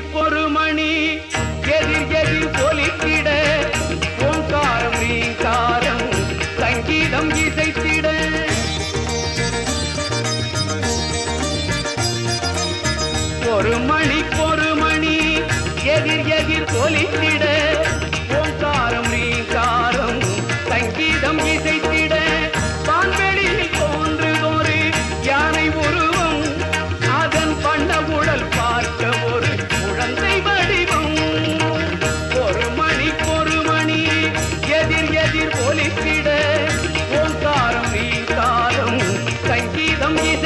பொறு மணி. எதிர் எதிர் ஒலிக்கிட ஓங்காரம் நீ தாரம் சங்கீதம் இசைத்திட. ஒரு மணி பொறு மணி. எதிர் எதிர் ஒலித்திட ஓங்காரம் நீ தாரம் சங்கீதம் இசை தம் இசை